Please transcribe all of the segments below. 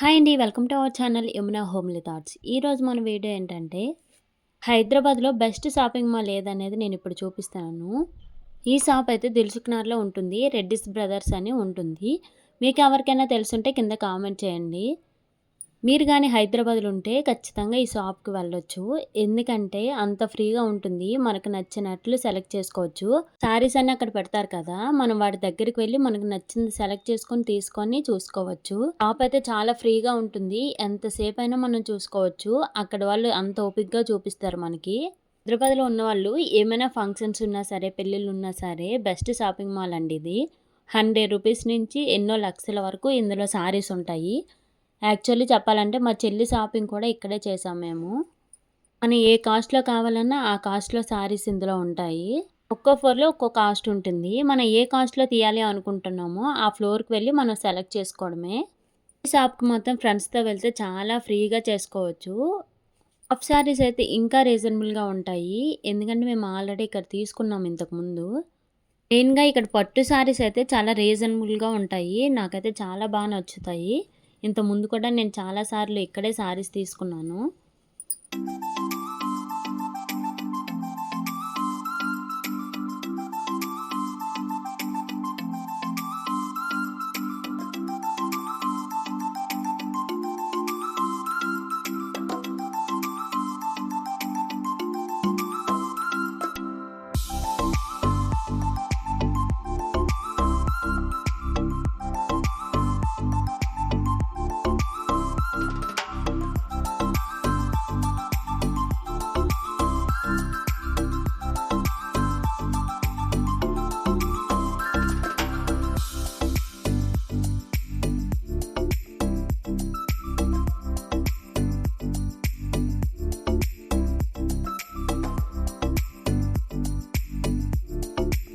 Hi అండి welcome to our channel Yamuna homely thoughts. ఈరోజు మన వీడియో ఏంటంటే హైదరాబాద్లో బెస్ట్ షాపింగ్ మాల్ ఏదనేది నేను ఇప్పుడు చూపిస్తాను. ఈ షాప్ అయితే దిల్సుఖ్నార్లో ఉంటుంది రెడ్డిస్ బ్రదర్స్ అని ఉంటుంది. మీకు ఎవరికైనా తెలుసుంటే కింద కామెంట్ చేయండి. మీరు కానీ హైదరాబాద్లో ఉంటే ఖచ్చితంగా ఈ షాప్కి వెళ్ళొచ్చు. ఎందుకంటే అంత ఫ్రీగా ఉంటుంది. మనకు నచ్చినట్లు సెలెక్ట్ చేసుకోవచ్చు. శారీస్ అన్ని అక్కడ పెడతారు కదా మనం వాటి దగ్గరికి వెళ్ళి మనకు నచ్చింది సెలెక్ట్ చేసుకొని తీసుకొని చూసుకోవచ్చు. షాప్ అయితే చాలా ఫ్రీగా ఉంటుంది. ఎంతసేపు అయినా మనం చూసుకోవచ్చు. అక్కడ వాళ్ళు అంత ఓపిక్గా చూపిస్తారు మనకి. హైదరాబాద్లో ఉన్న వాళ్ళు ఏమైనా ఫంక్షన్స్ ఉన్నా సరే పెళ్ళిళ్ళు ఉన్నా సరే బెస్ట్ షాపింగ్ మాల్ అండి ఇది. హండ్రెడ్ రూపీస్ నుంచి ఎన్నో లక్షల వరకు ఇందులో శారీస్ ఉంటాయి. యాక్చువల్లీ చెప్పాలంటే మా చెల్లి షాపింగ్ కూడా ఇక్కడే చేసాం మేము. మనం ఏ కాస్ట్లో కావాలన్నా ఆ కాస్ట్లో శారీస్ ఇందులో ఉంటాయి. ఒక్కో ఫ్లోర్లో ఒక్కో కాస్ట్ ఉంటుంది. మనం ఏ కాస్ట్లో తీయాలి అనుకుంటున్నామో ఆ ఫ్లోర్కి వెళ్ళి మనం సెలెక్ట్ చేసుకోవడమే. ఈ షాప్కి మొత్తం ఫ్రెండ్స్తో వెళ్తే చాలా ఫ్రీగా చేసుకోవచ్చు. హాఫ్ శారీస్ అయితే ఇంకా రీజనబుల్గా ఉంటాయి. ఎందుకంటే మేము ఆల్రెడీ ఇక్కడ తీసుకున్నాం ఇంతకుముందు మెయిన్గా ఇక్కడ పట్టు శారీస్ అయితే చాలా రీజనబుల్గా ఉంటాయి. నాకైతే చాలా బాగా నచ్చుతాయి. ఇంత ముందు కూడా నేను చాలాసార్లు ఇక్కడే శారీస్ తీసుకున్నాను.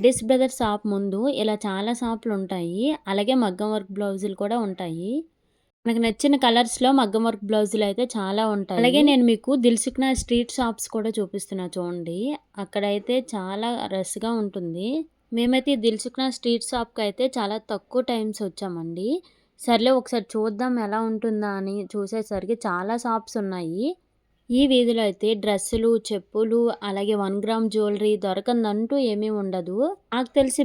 రెడ్డిస్ బ్రదర్ షాప్ ముందు ఇలా చాలా షాపులు ఉంటాయి. అలాగే మగ్గం వర్క్ బ్లౌజులు కూడా ఉంటాయి. మనకు నచ్చిన కలర్స్లో మగ్గం వర్క్ బ్లౌజులు అయితే చాలా ఉంటాయి. అలాగే నేను మీకు దిల్సుఖ్నా స్ట్రీట్ షాప్స్ కూడా చూపిస్తున్నా చూడండి. అక్కడైతే చాలా రష్గా ఉంటుంది. మేమైతే దిల్సుఖ్నా స్ట్రీట్ షాప్కి అయితే చాలా తక్కువ టైమ్స్ వచ్చామండి. సర్లే ఒకసారి చూద్దాం ఎలా ఉంటుందా అని చూసేసరికి చాలా షాప్స్ ఉన్నాయి. ఈ వీధిలో అయితే డ్రెస్సులు చెప్పులు అలాగే వన్ గ్రామ్ జ్యువెలరీ దొరకందంటూ ఏమీ ఉండదు. నాకు తెలిసి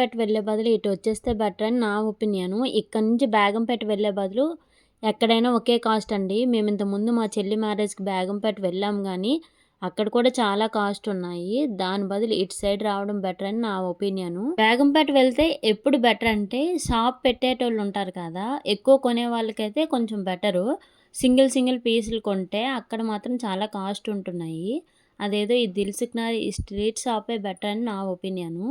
పెట్టి వెళ్ళే బదులు ఇటు వచ్చేస్తే బెటర్ అని నా ఒపీనియన్. ఇక్కడ నుంచి పెట్టి వెళ్ళే బదులు ఎక్కడైనా ఒకే కాస్ట్ అండి. మేము ఇంతకుముందు మా చెల్లి మ్యారేజ్కి పెట్టి వెళ్ళాం కానీ అక్కడ కూడా చాలా కాస్ట్ ఉన్నాయి. దాని బదులు ఇటు సైడ్ రావడం బెటర్ అని నా ఒపీనియన్. బేగంపేట వెళ్తే ఎప్పుడు బెటర్ అంటే షాప్ పెట్టేటోళ్ళు ఉంటారు కదా ఎక్కువ కొనే వాళ్ళకైతే కొంచెం బెటరు. సింగిల్ సింగిల్ పీసులు కొంటే అక్కడ మాత్రం చాలా కాస్ట్ ఉంటున్నాయి. అదేదో ఈ దిల్సుఖ్నగర్ ఈ స్ట్రీట్ షాపే బెటర్ అని నా ఒపీనియను.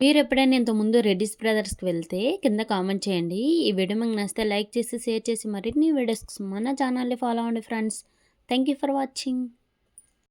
మీరు ఎప్పుడైనా ఇంతకుముందు రెడ్డిస్ బ్రదర్స్కి వెళ్తే కింద కామెంట్ చేయండి. ఈ వీడియో మీకు నచ్చితే లైక్ చేసి షేర్ చేసి మరిన్ని వీడియోస్ మన ఛానల్ని ఫాలో అవ్వండి friends. Thank you for watching